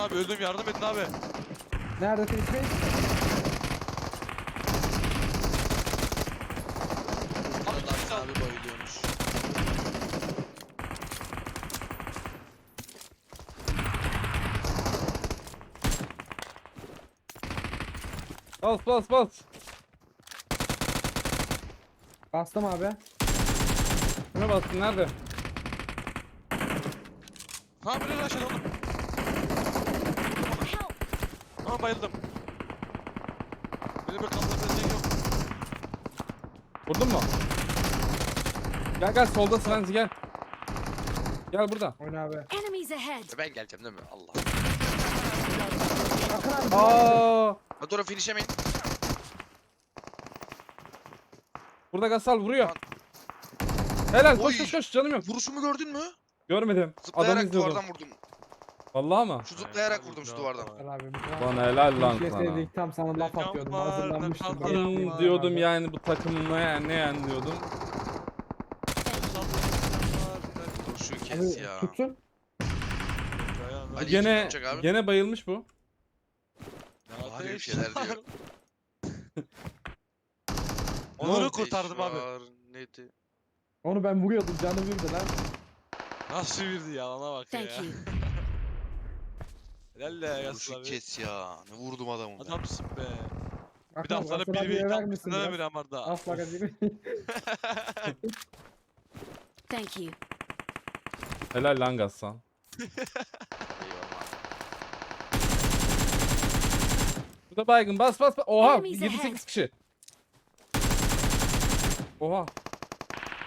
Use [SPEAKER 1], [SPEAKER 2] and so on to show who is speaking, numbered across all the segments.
[SPEAKER 1] abi öldüm yardım edin abi.
[SPEAKER 2] Nerede Face?
[SPEAKER 1] Abi kimse
[SPEAKER 3] Adam abi bayılıyormuş.
[SPEAKER 4] Bas bas bas.
[SPEAKER 2] Bastım abi.
[SPEAKER 4] Kime bastın nerede?
[SPEAKER 1] Ha bir aşağıda oğlum. Ama bayıldım. Beni bir kaldırabilecek yok.
[SPEAKER 4] Vurdun mu? Gel gel solda Svenzi gel. Gel burada.
[SPEAKER 2] Oyna abi.
[SPEAKER 5] Enemies ahead!
[SPEAKER 3] E Ben geleceğim değil mi? Allah.
[SPEAKER 2] Akın abi.
[SPEAKER 4] Aa!
[SPEAKER 3] Finishlemeyin.
[SPEAKER 4] Burada Gasal vuruyor. Helal koş
[SPEAKER 3] Oy.
[SPEAKER 4] koş koş canım yok.
[SPEAKER 3] Vuruşumu gördün mü?
[SPEAKER 4] Görmedim. Adam
[SPEAKER 3] Zıplayarak
[SPEAKER 4] izliyordum.
[SPEAKER 3] duvardan vurdum.
[SPEAKER 4] Vallahi mı?
[SPEAKER 3] Şu zıplayarak vurdum şu duvardan.
[SPEAKER 2] Abi.
[SPEAKER 4] Lan helal lan sana.
[SPEAKER 2] Geçeseydik tam sana laf
[SPEAKER 1] Ne
[SPEAKER 2] atıyordum.
[SPEAKER 1] ne
[SPEAKER 2] Hazırlanmıştım.
[SPEAKER 1] yapar
[SPEAKER 4] diyordum yani bu takım ne yani ne yani diyordum.
[SPEAKER 3] Şu kes ya.
[SPEAKER 2] Tutsun.
[SPEAKER 3] Ali
[SPEAKER 4] Gene
[SPEAKER 3] tutacak abi?
[SPEAKER 4] gene bayılmış bu.
[SPEAKER 3] Var ya bir şeyler diyor.
[SPEAKER 1] Onur'u kurtardım abi.
[SPEAKER 3] Var, Neydi?
[SPEAKER 2] Onu ben vuruyordum. Canı birdi lan.
[SPEAKER 1] Nasıl virdi ya ona bak ya.
[SPEAKER 5] Thank you.
[SPEAKER 1] Helal ya Yasin
[SPEAKER 3] Vuruşu
[SPEAKER 1] abi.
[SPEAKER 3] kes ya. Ne vurdum adamı. ben.
[SPEAKER 1] Adamsın be. Bir de haftada bir bir
[SPEAKER 2] ver misin
[SPEAKER 1] kapısında da
[SPEAKER 2] biraz?
[SPEAKER 1] bir amarda.
[SPEAKER 2] Asla biri.
[SPEAKER 5] Thank you.
[SPEAKER 4] Helal lan.
[SPEAKER 3] Eyvallah.
[SPEAKER 4] Bu da baygın bas bas bas. Oha
[SPEAKER 5] Enemies
[SPEAKER 4] 7-8
[SPEAKER 5] ahead.
[SPEAKER 4] kişi. Oha.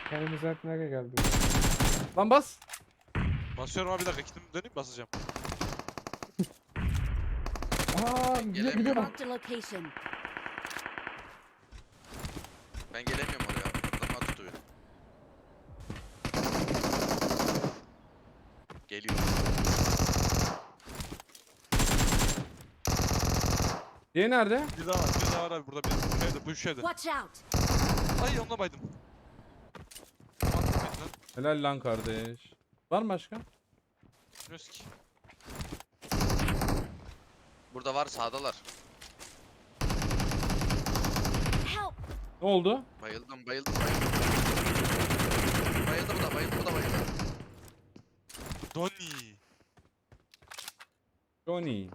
[SPEAKER 2] Kendimiz hep nereye geldi?
[SPEAKER 4] Lan bas.
[SPEAKER 1] Basıyorum abi bir dakika gittim dönüp basacağım.
[SPEAKER 2] Aa gidiyor
[SPEAKER 3] Gelemiyorum.
[SPEAKER 2] gidiyor bak.
[SPEAKER 5] Marked a location.
[SPEAKER 3] Ben gelemiyorum oraya. Adam attı beni. Geliyor.
[SPEAKER 4] Diğeri nerede?
[SPEAKER 1] Bir daha var bir daha var abi burada bir bu evde bu şu evde.
[SPEAKER 5] Watch out!
[SPEAKER 1] Ay onunla baydım. Elinden.
[SPEAKER 4] Helal lan kardeş. Var mı başka?
[SPEAKER 1] Bilmiyoruz ki.
[SPEAKER 3] Burada var sağdalar.
[SPEAKER 5] Help!
[SPEAKER 4] Ne oldu?
[SPEAKER 3] Bayıldım bayıldım bayıldım. Bayıldı bu da bayıldı bu da bayıldı.
[SPEAKER 1] Donny.
[SPEAKER 4] Johnny.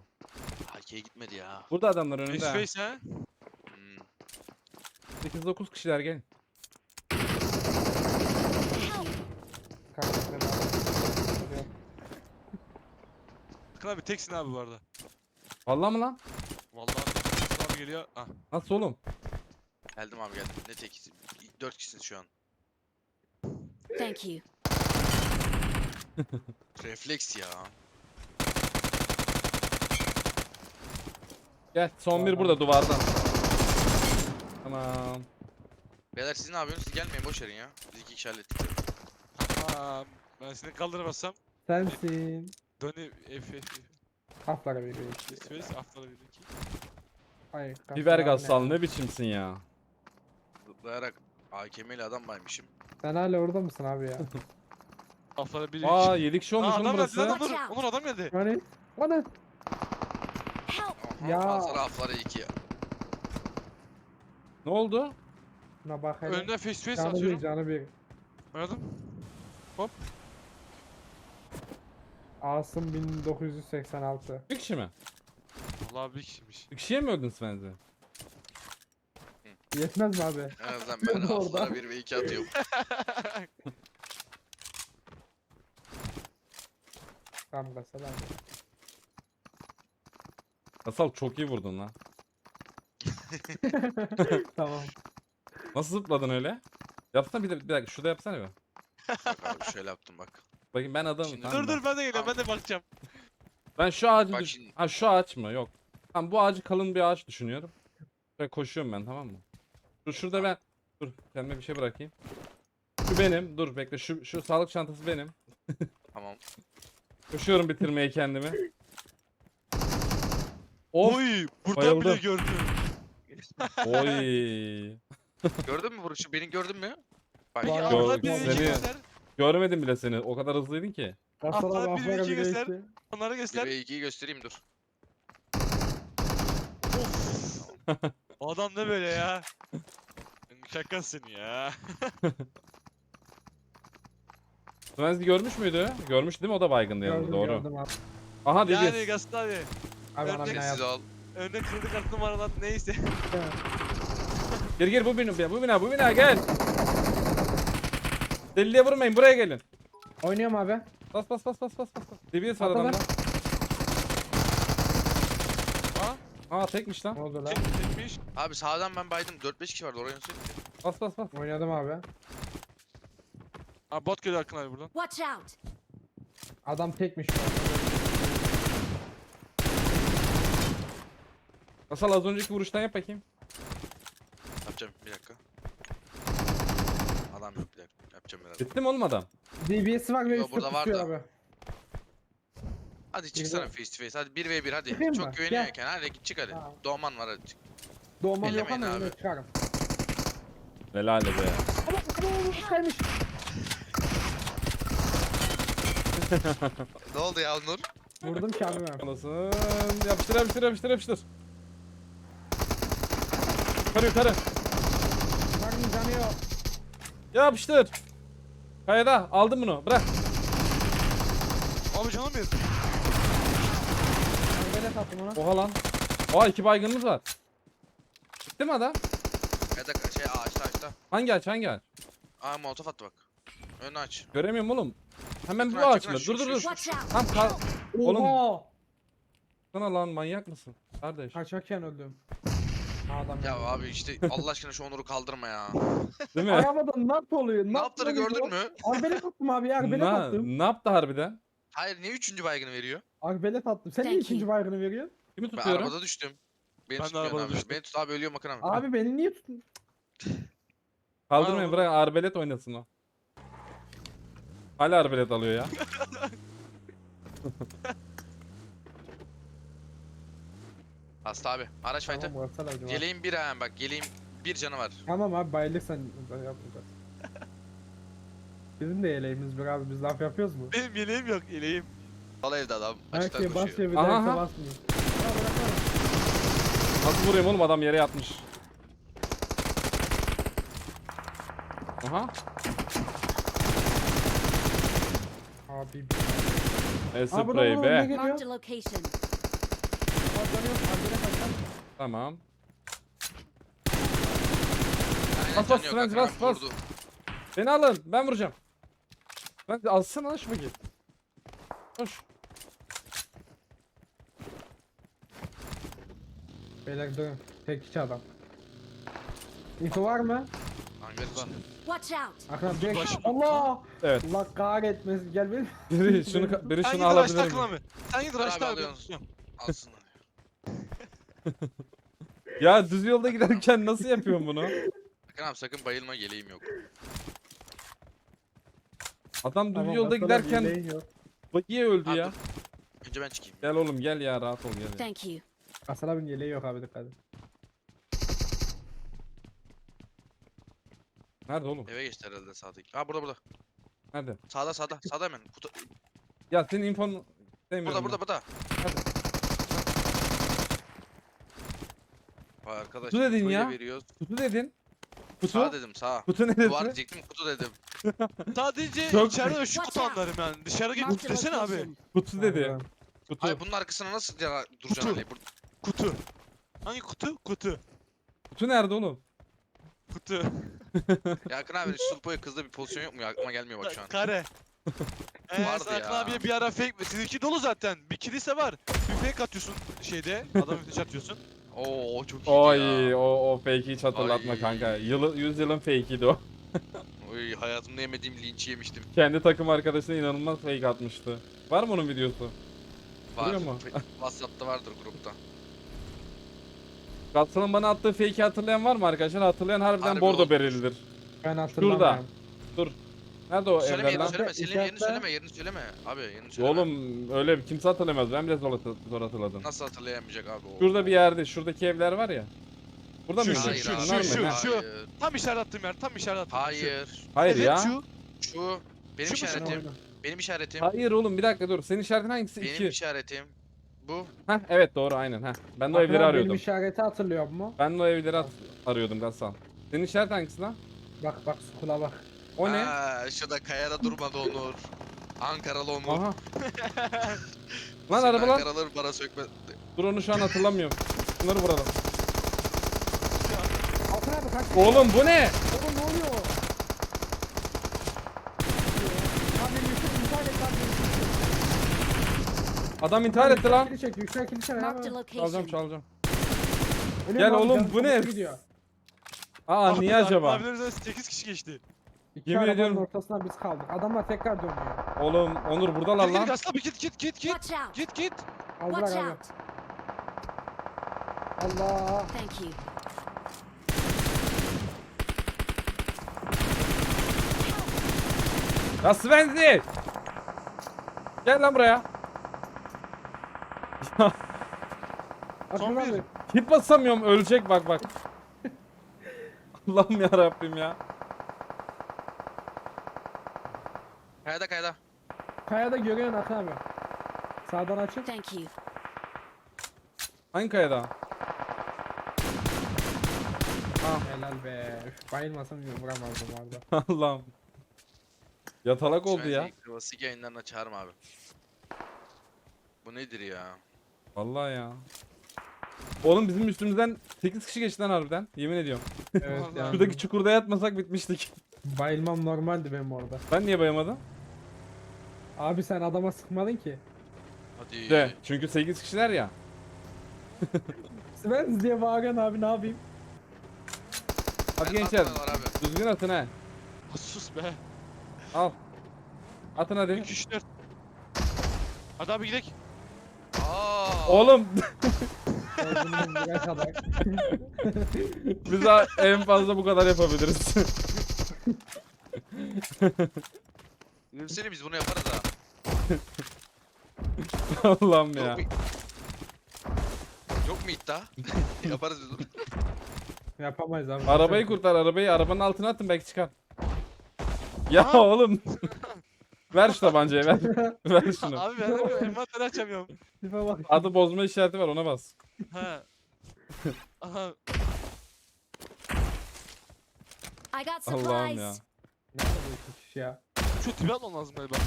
[SPEAKER 3] AK'ye gitmedi ya.
[SPEAKER 4] Burada adamlar önünde.
[SPEAKER 1] Face
[SPEAKER 4] ha.
[SPEAKER 1] face ha.
[SPEAKER 3] Hmm.
[SPEAKER 4] 8-9 kişiler gelin.
[SPEAKER 2] Kardeşler abi.
[SPEAKER 1] Bakın abi teksin abi bu arada.
[SPEAKER 4] Vallahi mı lan?
[SPEAKER 1] Vallahi abi geliyor. Ah.
[SPEAKER 4] Nasıl oğlum?
[SPEAKER 3] Geldim abi geldim. Ne tekisin? Dört kişisiniz şu an.
[SPEAKER 5] Thank you.
[SPEAKER 3] Refleks ya.
[SPEAKER 4] Gel son bir
[SPEAKER 2] Tamam.
[SPEAKER 4] burada duvardan. Tamam.
[SPEAKER 3] Beyler siz ne yapıyorsunuz? Siz gelmeyin boş verin ya. Biz iki kişi hallettik.
[SPEAKER 1] Aa, ben seni kaldırmasam
[SPEAKER 2] Sensin.
[SPEAKER 1] F F F
[SPEAKER 2] Afla biri.
[SPEAKER 1] Face face after bir iki.
[SPEAKER 2] Ay.
[SPEAKER 4] Biber
[SPEAKER 2] Gasal
[SPEAKER 4] Gasal
[SPEAKER 2] ne?
[SPEAKER 4] biçimsin ya.
[SPEAKER 3] Zıplayarak AKM ile adam baymışım.
[SPEAKER 2] Sen hala orada mısın abi ya?
[SPEAKER 1] After bir
[SPEAKER 4] Aa
[SPEAKER 1] iki.
[SPEAKER 4] 7 kişi
[SPEAKER 1] Aa,
[SPEAKER 4] olmuş oğlum
[SPEAKER 1] adam geldi
[SPEAKER 4] burası.
[SPEAKER 1] lan
[SPEAKER 5] Watch
[SPEAKER 1] Onur.
[SPEAKER 5] out.
[SPEAKER 1] Onur adam geldi.
[SPEAKER 2] Hani?
[SPEAKER 5] Help!
[SPEAKER 3] Aha,
[SPEAKER 2] Ya.
[SPEAKER 3] Sana hafları iki.
[SPEAKER 4] Ne oldu?
[SPEAKER 2] Şuna bak hele.
[SPEAKER 1] Önüne face face
[SPEAKER 2] Canı bir
[SPEAKER 1] atıyorum.
[SPEAKER 2] canı bir.
[SPEAKER 1] Oynadım.
[SPEAKER 2] Asım 1986.
[SPEAKER 4] Bir kişi mi?
[SPEAKER 1] Vallahi bir kişiymiş.
[SPEAKER 4] Bir kişiye mi öldün Svenzi?
[SPEAKER 2] Yetmez mi abi?
[SPEAKER 3] En azından ben
[SPEAKER 2] Orada.
[SPEAKER 3] haflara bir ve iki atıyorum.
[SPEAKER 2] Tam Gasal abi.
[SPEAKER 4] Gasal çok iyi vurdun lan.
[SPEAKER 2] tamam.
[SPEAKER 4] Nasıl zıpladın öyle? Yapsana bir, de, bir dakika şurada yapsana bir.
[SPEAKER 3] Bak abi şöyle yaptım bak.
[SPEAKER 4] Bakayım ben adamım
[SPEAKER 3] Şimdi-
[SPEAKER 4] tamam
[SPEAKER 1] dur
[SPEAKER 4] mı?
[SPEAKER 1] dur ben de geliyorum ben de bakacağım.
[SPEAKER 4] Ben şu ağacı
[SPEAKER 3] Bak
[SPEAKER 4] düş-
[SPEAKER 3] şimdi.
[SPEAKER 4] Ha şu ağaç mı? Yok. Tamam bu ağacı kalın bir ağaç düşünüyorum. Ve koşuyorum ben tamam mı? Dur şurada ben dur kendime bir şey bırakayım. Şu benim. Dur bekle şu şu sağlık çantası benim.
[SPEAKER 3] Tamam.
[SPEAKER 4] Koşuyorum bitirmeye kendimi. Of.
[SPEAKER 1] Oy buradan
[SPEAKER 4] bayıldım.
[SPEAKER 1] bile gördüm.
[SPEAKER 4] Oy.
[SPEAKER 3] Gördün mü vuruşu? Beni gördün mü? Bak
[SPEAKER 2] Vay.
[SPEAKER 3] ya.
[SPEAKER 4] Gör-
[SPEAKER 1] Allah bir
[SPEAKER 4] seni-
[SPEAKER 1] göster.
[SPEAKER 4] Görmedim bile seni. O kadar hızlıydın ki.
[SPEAKER 1] Atla,
[SPEAKER 2] abi
[SPEAKER 1] bir, iki
[SPEAKER 2] bir
[SPEAKER 1] göster. Onları
[SPEAKER 3] 1
[SPEAKER 1] göster.
[SPEAKER 3] ve 2'yi göstereyim dur.
[SPEAKER 1] Of. O adam ne böyle ya? Şakasın ya.
[SPEAKER 4] Svenzi görmüş müydü? Görmüş değil mi? O da baygındı yanında
[SPEAKER 2] Gördüm
[SPEAKER 4] doğru.
[SPEAKER 2] gördüm abi.
[SPEAKER 4] Aha
[SPEAKER 1] Yani
[SPEAKER 4] DBS.
[SPEAKER 1] Gaston abi.
[SPEAKER 2] Abi
[SPEAKER 1] Örnek
[SPEAKER 2] bina
[SPEAKER 3] Sessiz
[SPEAKER 2] yap.
[SPEAKER 3] ol.
[SPEAKER 1] Önde kredi kartı numaralar neyse.
[SPEAKER 4] Gir gir bu bina, bu bina, bu bina gel. Deliliye vurmayın buraya gelin.
[SPEAKER 2] Oynuyorum abi.
[SPEAKER 4] Bas bas bas bas bas bas. DBS var
[SPEAKER 2] Atla
[SPEAKER 4] adamda.
[SPEAKER 1] Ha?
[SPEAKER 4] Aa tekmiş lan.
[SPEAKER 2] Ne oldu lan?
[SPEAKER 1] Çek, çekmiş.
[SPEAKER 3] Abi sağdan ben baydım 4-5 kişi vardı oraya nasıl gitti?
[SPEAKER 4] Bas bas bas.
[SPEAKER 2] Oynadım abi.
[SPEAKER 1] Abi bot geliyor Akın abi buradan.
[SPEAKER 5] Watch out!
[SPEAKER 2] Adam tekmiş.
[SPEAKER 4] Asal az önceki vuruştan yap bakayım.
[SPEAKER 3] Yapacağım bir dakika. Adam yok bir dakika. Yapacağım biraz.
[SPEAKER 4] Bitti mi oğlum adam?
[SPEAKER 2] DBS'i var ve
[SPEAKER 3] Yo,
[SPEAKER 2] üstte
[SPEAKER 3] burada var
[SPEAKER 2] tutuyor
[SPEAKER 3] da.
[SPEAKER 2] abi.
[SPEAKER 3] Hadi çıksana face to face. Hadi 1 v 1 hadi.
[SPEAKER 2] Çıkayım mı?
[SPEAKER 3] Çok güveniyorken hadi git çık hadi.
[SPEAKER 2] Tamam.
[SPEAKER 3] Doğman var hadi çık.
[SPEAKER 2] Doğmam yok
[SPEAKER 3] Ellemeyin
[SPEAKER 2] ama
[SPEAKER 3] abi.
[SPEAKER 2] yine çıkarım.
[SPEAKER 4] Helal be.
[SPEAKER 2] Ama ama kaymış.
[SPEAKER 3] Ne oldu ya Nur?
[SPEAKER 2] Vurdum ki abi ben.
[SPEAKER 4] Yapıştır yapıştır yapıştır yapıştır. Yukarı yukarı.
[SPEAKER 2] Karnım canı yok.
[SPEAKER 4] Yapıştır. Kayada aldım bunu. Bırak.
[SPEAKER 1] Abi canım bir.
[SPEAKER 2] Ben böyle sattım ona.
[SPEAKER 4] Oha lan. Oha iki baygınımız var. Bitti mi adam?
[SPEAKER 3] Ya da şey ağaçta ağaçta.
[SPEAKER 4] Hangi aç hangi aç?
[SPEAKER 3] Aa molotof attı bak. Önünü aç.
[SPEAKER 4] Göremiyorum oğlum. Hemen bu
[SPEAKER 3] Yakın aç,
[SPEAKER 4] ağaç
[SPEAKER 3] yakın
[SPEAKER 4] mı?
[SPEAKER 3] aç.
[SPEAKER 4] Dur
[SPEAKER 3] Şu,
[SPEAKER 4] dur dur.
[SPEAKER 3] şu.
[SPEAKER 5] Watch out!
[SPEAKER 4] Tam kal. Oğlum.
[SPEAKER 2] Oha!
[SPEAKER 4] Sana lan manyak mısın? Kardeş.
[SPEAKER 2] Kaçarken öldüm. Adam
[SPEAKER 3] Ya abi işte Allah aşkına şu Onur'u kaldırma ya.
[SPEAKER 4] Değil mi?
[SPEAKER 2] Arabadan nak oluyor.
[SPEAKER 3] ne yaptığını gördün mü?
[SPEAKER 2] Arbelet attım abi ya. Arbelet attım.
[SPEAKER 4] Ne, yaptı harbiden?
[SPEAKER 3] Hayır niye üçüncü baygını veriyor?
[SPEAKER 2] Arbelet attım. Sen niye
[SPEAKER 5] Thank
[SPEAKER 2] ikinci bayrağını veriyorsun?
[SPEAKER 4] Kimi
[SPEAKER 3] Ben
[SPEAKER 4] tutuyorum?
[SPEAKER 3] arabada düştüm. Beni
[SPEAKER 1] Ben de arabada
[SPEAKER 3] abi.
[SPEAKER 1] düştüm.
[SPEAKER 3] Beni tut abi ölüyorum bakın abi.
[SPEAKER 2] Abi beni niye tuttun?
[SPEAKER 4] Kaldırmayın
[SPEAKER 1] Arabada-
[SPEAKER 4] bırak arbelet oynasın o. Hala arbelet alıyor ya.
[SPEAKER 3] Hasta abi. Araç fight'ı.
[SPEAKER 2] Tamam bıraksana hocam.
[SPEAKER 3] Geleğin bir ha bak geleğin bir canı var.
[SPEAKER 2] Tamam abi bayılırsan yapmayacağız. Bizim de yeleğimiz bir abi. Biz laf yapıyoruz mu?
[SPEAKER 1] Benim yeleğim yok yeleğim.
[SPEAKER 3] Dal evde adam.
[SPEAKER 2] Her
[SPEAKER 3] Açıktan
[SPEAKER 2] şeye
[SPEAKER 3] koşuyor.
[SPEAKER 2] basıyor bir
[SPEAKER 4] Aha,
[SPEAKER 2] derse
[SPEAKER 4] aha.
[SPEAKER 2] basmıyor. Ya bıraksana.
[SPEAKER 4] Nasıl vurayım oğlum adam yere yatmış. Aha.
[SPEAKER 2] Abi.
[SPEAKER 4] E
[SPEAKER 2] Aa, burada,
[SPEAKER 4] sprey
[SPEAKER 2] burada, ne
[SPEAKER 4] be.
[SPEAKER 2] geliyor?
[SPEAKER 5] Marked a location.
[SPEAKER 2] Yok.
[SPEAKER 4] Tamam. Bas, bas, Franz, bas, bas. Beni alın. Ben vuracağım. Ben alsana şu bagi. Koş.
[SPEAKER 2] Beyler durun. Tek iki adam. Info var mı?
[SPEAKER 3] Hangar.
[SPEAKER 5] Watch out!
[SPEAKER 2] Arkadaşlar direkt... Allah!
[SPEAKER 4] Evet.
[SPEAKER 2] Allah kahretmesin. Gel benim.
[SPEAKER 4] Biri şunu biri
[SPEAKER 1] Sen
[SPEAKER 4] şunu
[SPEAKER 1] git
[SPEAKER 4] alabilir mi?
[SPEAKER 1] abi. Sen git
[SPEAKER 3] Dur abi, alıyorsun.
[SPEAKER 4] Ya düz yolda giderken nasıl yapıyorsun bunu?
[SPEAKER 3] Hakan abi sakın bayılma geleğim yok.
[SPEAKER 4] Adam düz
[SPEAKER 2] Tamam,
[SPEAKER 4] yolda giderken
[SPEAKER 2] yeleğin yok.
[SPEAKER 4] bagiye öldü
[SPEAKER 3] Abi
[SPEAKER 4] ya.
[SPEAKER 3] dur. Önce ben çıkayım.
[SPEAKER 4] Gel oğlum gel ya rahat ol gel.
[SPEAKER 5] Thank you.
[SPEAKER 2] Gasol abinin yeleği yok abi dikkat.
[SPEAKER 4] Nerede oğlum?
[SPEAKER 3] Eve geçti herhalde sağdaki. Aa burada burada.
[SPEAKER 4] Nerede?
[SPEAKER 3] Sağda sağda. Sağda hemen. Kutu...
[SPEAKER 4] Ya senin infonu sevmiyorum.
[SPEAKER 3] Burada burada burada.
[SPEAKER 4] Hadi.
[SPEAKER 3] Arkadaş.
[SPEAKER 4] Kutu dedin ya.
[SPEAKER 3] Veriyoruz.
[SPEAKER 4] Kutu dedin. Kutu?
[SPEAKER 3] Sağ dedim sağ.
[SPEAKER 4] Kutu
[SPEAKER 3] Duvar
[SPEAKER 4] neresi?
[SPEAKER 3] diyecektim kutu dedim.
[SPEAKER 1] Sadece
[SPEAKER 4] Çok-
[SPEAKER 1] içeride şu
[SPEAKER 5] Watch
[SPEAKER 1] kutu anlarım yani. Dışarı git
[SPEAKER 5] Marked a
[SPEAKER 1] desene abi.
[SPEAKER 4] Kutu dedi. Kutu.
[SPEAKER 3] Ay bunun arkasına nasıl ya duracaksın
[SPEAKER 1] Kutu.
[SPEAKER 3] Ali? Bur-
[SPEAKER 1] Kutu. Hangi kutu? Kutu.
[SPEAKER 4] Kutu nerede oğlum?
[SPEAKER 1] Kutu.
[SPEAKER 3] Ya Akın abi Sulpo'ya kızda bir pozisyon yok mu ya? Aklıma gelmiyor bak şu an.
[SPEAKER 1] Kare. Eee
[SPEAKER 3] Vardı
[SPEAKER 1] sen Akın
[SPEAKER 3] ya.
[SPEAKER 1] abiye bir ara fake... Sizinki dolu zaten. Bir kilise var. Bir fake atıyorsun şeyde. Adamı flash atıyorsun.
[SPEAKER 3] Oo çok iyiydi
[SPEAKER 4] Oy
[SPEAKER 3] ya.
[SPEAKER 4] o o fake'i hiç hatırlatma
[SPEAKER 3] Ay.
[SPEAKER 4] kanka. Yılı, yüzyılın fake'iydi o.
[SPEAKER 3] Oy hayatımda yemediğim linç yemiştim.
[SPEAKER 4] Kendi takım arkadaşına inanılmaz fake atmıştı. Var mı onun videosu?
[SPEAKER 3] Var.
[SPEAKER 4] Duruyor mu?
[SPEAKER 3] WhatsApp'ta vardır grupta.
[SPEAKER 4] Gatson'un bana attığı fake'i hatırlayan var mı arkadaşlar? Hatırlayan harbiden
[SPEAKER 3] Harbi
[SPEAKER 4] bordo
[SPEAKER 3] oldu.
[SPEAKER 4] berelidir.
[SPEAKER 2] Ben hatırlamıyorum.
[SPEAKER 4] Nerede o
[SPEAKER 3] Söyleme
[SPEAKER 4] evler
[SPEAKER 3] yerini
[SPEAKER 4] lan?
[SPEAKER 3] söyleme. Senin yerini söyleme. Yerini söyleme. Abi yerini söyleme.
[SPEAKER 4] Oğlum öyle kimse hatırlamaz. Ben bile zor, hatır- zor hatırladım.
[SPEAKER 3] Nasıl hatırlayamayacak abi o?
[SPEAKER 4] Şurada bir yerde, şuradaki evler var ya. Burada
[SPEAKER 1] Şu,
[SPEAKER 4] mı?
[SPEAKER 1] şu,
[SPEAKER 3] Hayır
[SPEAKER 1] şu,
[SPEAKER 3] abi.
[SPEAKER 1] şu, şu, şu.
[SPEAKER 3] Hayır.
[SPEAKER 1] Tam işaret attığım yer. Tam işaret attığım yer. şu.
[SPEAKER 3] Hayır.
[SPEAKER 4] Hayır
[SPEAKER 1] evet,
[SPEAKER 4] ya.
[SPEAKER 1] Şu.
[SPEAKER 3] Şu. Benim
[SPEAKER 1] Şu mu
[SPEAKER 3] işaretim. Benim işaretim.
[SPEAKER 4] Hayır oğlum bir dakika dur. Senin işaretin hangisi?
[SPEAKER 3] Benim
[SPEAKER 4] 2.
[SPEAKER 3] işaretim. Bu.
[SPEAKER 4] Heh evet doğru aynen. Heh. Ben de o evleri arıyordum.
[SPEAKER 2] Benim işareti hatırlıyor mu?
[SPEAKER 4] Ben de o evleri at- arıyordum Gassan. Senin işaret hangisi lan?
[SPEAKER 2] Bak bak sukula bak.
[SPEAKER 4] O ne?
[SPEAKER 3] Aa, şurada kayada durmadı Onur. Ankaralı Onur.
[SPEAKER 4] Aha. lan araba lan.
[SPEAKER 3] Ankaralılar bana sökme.
[SPEAKER 4] Dur onu şu an hatırlamıyorum. Bunları vuralım.
[SPEAKER 2] Akın abi kaç.
[SPEAKER 4] Oğlum bu ne?
[SPEAKER 2] Oğlum ne oluyor?
[SPEAKER 4] Adam intihar etti lan.
[SPEAKER 2] Çek, yüksel kili çek.
[SPEAKER 5] Marked a
[SPEAKER 2] abi.
[SPEAKER 4] Çalacağım çalacağım.
[SPEAKER 2] Ölüyorum
[SPEAKER 4] Gel
[SPEAKER 2] abi,
[SPEAKER 4] oğlum, bu ne?
[SPEAKER 2] gidiyor.
[SPEAKER 4] Aa niye acaba?
[SPEAKER 1] Abilerimizden 8 kişi geçti.
[SPEAKER 2] İki
[SPEAKER 4] Yemin
[SPEAKER 2] arabanın
[SPEAKER 4] ediyorum.
[SPEAKER 2] ortasına biz kaldık. Adamlar tekrar dönüyor.
[SPEAKER 4] Oğlum Onur buradalar
[SPEAKER 1] Git git
[SPEAKER 4] lan.
[SPEAKER 1] gasla bir git git git git.
[SPEAKER 5] Watch out.
[SPEAKER 1] Git git.
[SPEAKER 2] Aldılar
[SPEAKER 5] Watch
[SPEAKER 2] abi.
[SPEAKER 5] out.
[SPEAKER 2] Allah.
[SPEAKER 5] Thank you.
[SPEAKER 4] Ya Svenzi! Gel lan buraya. Ya
[SPEAKER 2] Akın
[SPEAKER 1] Son bir.
[SPEAKER 2] abi.
[SPEAKER 4] hit basamıyorum ölecek bak bak. Allah'ım ya Rabbim ya.
[SPEAKER 3] Kayada kayada.
[SPEAKER 2] Kayada görüyorsun Akın abi. Sağdan açık.
[SPEAKER 5] Thank you.
[SPEAKER 4] Hangi kayada?
[SPEAKER 2] Helal be. Üf, bayılmasam vuramazdım orada.
[SPEAKER 4] Allah'ım. Yatalak oldu ya.
[SPEAKER 3] Klasik yayınlarına çağırma abi. Bu nedir ya?
[SPEAKER 4] Vallahi ya. Oğlum bizim üstümüzden 8 kişi geçti lan harbiden. Yemin ediyorum.
[SPEAKER 2] Evet yani.
[SPEAKER 4] Şuradaki çukurda yatmasak bitmiştik.
[SPEAKER 2] Bayılmam normaldi benim orada.
[SPEAKER 4] Ben niye bayamadım?
[SPEAKER 2] Abi sen adama sıkmadın ki.
[SPEAKER 3] Hadi.
[SPEAKER 4] De. Çünkü 8 kişiler ya.
[SPEAKER 2] Svens diye bağırıyorsun abi ne yapayım?
[SPEAKER 4] Hadi
[SPEAKER 3] Ben
[SPEAKER 4] gençler.
[SPEAKER 3] atmadan var abi.
[SPEAKER 4] Düzgün atın he.
[SPEAKER 1] Sus be.
[SPEAKER 4] Al. Atın hadi.
[SPEAKER 1] 2 3 4. Hadi abi gidelim.
[SPEAKER 3] Aa.
[SPEAKER 4] Oğlum
[SPEAKER 2] Gördüğünüz buraya kadar.
[SPEAKER 4] biz daha en fazla bu kadar yapabiliriz.
[SPEAKER 3] Gülsene biz bunu yaparız ha.
[SPEAKER 4] Allah'ım
[SPEAKER 3] Yok
[SPEAKER 4] ya.
[SPEAKER 3] mu? Yok mu iddia? yaparız biz bunu.
[SPEAKER 2] Yapamayız abi.
[SPEAKER 4] Arabayı kurtar arabayı. Arabanın altına attın belki çıkar. Ya
[SPEAKER 1] Aha.
[SPEAKER 4] oğlum. ver şu tabancayı ver. ver şunu.
[SPEAKER 1] Abi ben de envanteri açamıyorum.
[SPEAKER 2] Tipe bak.
[SPEAKER 4] Adı bozma işareti var ona bas.
[SPEAKER 1] Ha. Aha.
[SPEAKER 5] I got
[SPEAKER 4] Allah'ım ya.
[SPEAKER 5] supplies.
[SPEAKER 2] Nerede bu iki kişi ya?
[SPEAKER 1] Şu dibe atmam lazım galiba abi.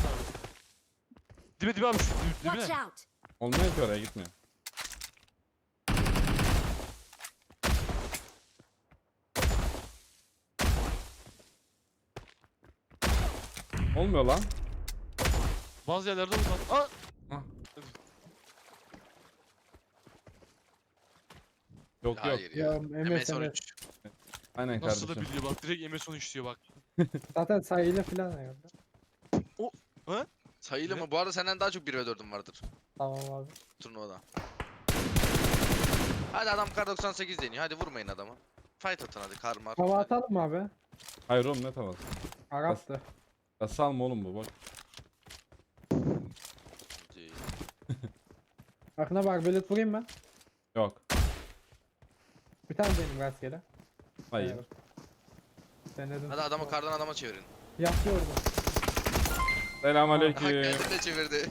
[SPEAKER 1] Dibe dibe abi şu dib-
[SPEAKER 5] Watch
[SPEAKER 1] dibine.
[SPEAKER 5] out.
[SPEAKER 4] Olmuyor ki oraya gitmiyor. Olmuyor lan.
[SPEAKER 1] Bazı yerlerde olmaz. Aa!
[SPEAKER 4] Yok yok.
[SPEAKER 3] Hayır
[SPEAKER 2] Ya
[SPEAKER 3] ya.
[SPEAKER 2] MS
[SPEAKER 3] MS13.
[SPEAKER 4] Aynen
[SPEAKER 1] Nasıl da
[SPEAKER 4] kardeşim.
[SPEAKER 1] biliyor bak direkt MS13 diyor bak.
[SPEAKER 2] Zaten sayıyla filan herhalde.
[SPEAKER 3] Sayılı mı? Bu arada senden daha çok 1 ve 4'üm vardır
[SPEAKER 2] Tamam abi.
[SPEAKER 3] turnuvada. Hadi adam kar 98 deniyor. Hadi vurmayın adamı. Fight atın hadi kar mar.
[SPEAKER 2] Hava atalım mı abi?
[SPEAKER 4] Hayır oğlum ne tamam.
[SPEAKER 2] Arap'tı.
[SPEAKER 4] Ya salma oğlum bu bak.
[SPEAKER 3] Hadi.
[SPEAKER 2] Akına bak belet vurayım ben.
[SPEAKER 4] Yok.
[SPEAKER 2] Bir tane benim rastgele.
[SPEAKER 4] Hayır.
[SPEAKER 2] Denedim.
[SPEAKER 3] Hadi adamı kardan adama çevirin. Hak
[SPEAKER 4] Selamünaleyküm.
[SPEAKER 3] geldi de çevirdi.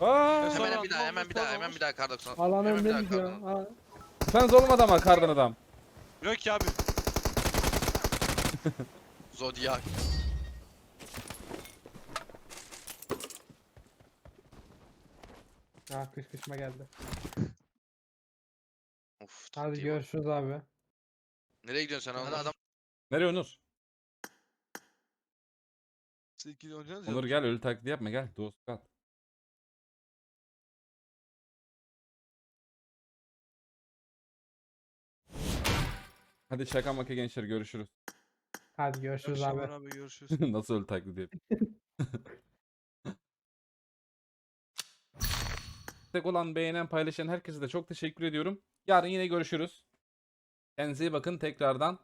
[SPEAKER 4] Aa,
[SPEAKER 3] hemen bir daha hemen bir daha hemen bir daha kar 90.
[SPEAKER 2] Alan
[SPEAKER 3] hemen bir daha
[SPEAKER 2] öndelik
[SPEAKER 3] kar. 90.
[SPEAKER 2] Ha.
[SPEAKER 4] sen kardan adam.
[SPEAKER 1] Yok ki abi.
[SPEAKER 3] Zodiac.
[SPEAKER 2] Ha kış kışma geldi.
[SPEAKER 3] Of.
[SPEAKER 2] Hadi görüşürüz abi.
[SPEAKER 3] Nereye gidiyorsun sen? Adam
[SPEAKER 4] Nereye Onur?
[SPEAKER 1] Siz ikili ya.
[SPEAKER 4] Onur gel ölü taklidi yapma gel. Dost at. Hadi şaka maka gençler görüşürüz.
[SPEAKER 2] Hadi görüşürüz
[SPEAKER 1] Görüşürüz
[SPEAKER 2] abi.
[SPEAKER 1] abi görüşürüz.
[SPEAKER 4] Nasıl ölü taklidi yapayım? Tek olan beğenen paylaşan herkese de çok teşekkür ediyorum. Yarın yine görüşürüz. Kendinize iyi bakın tekrardan.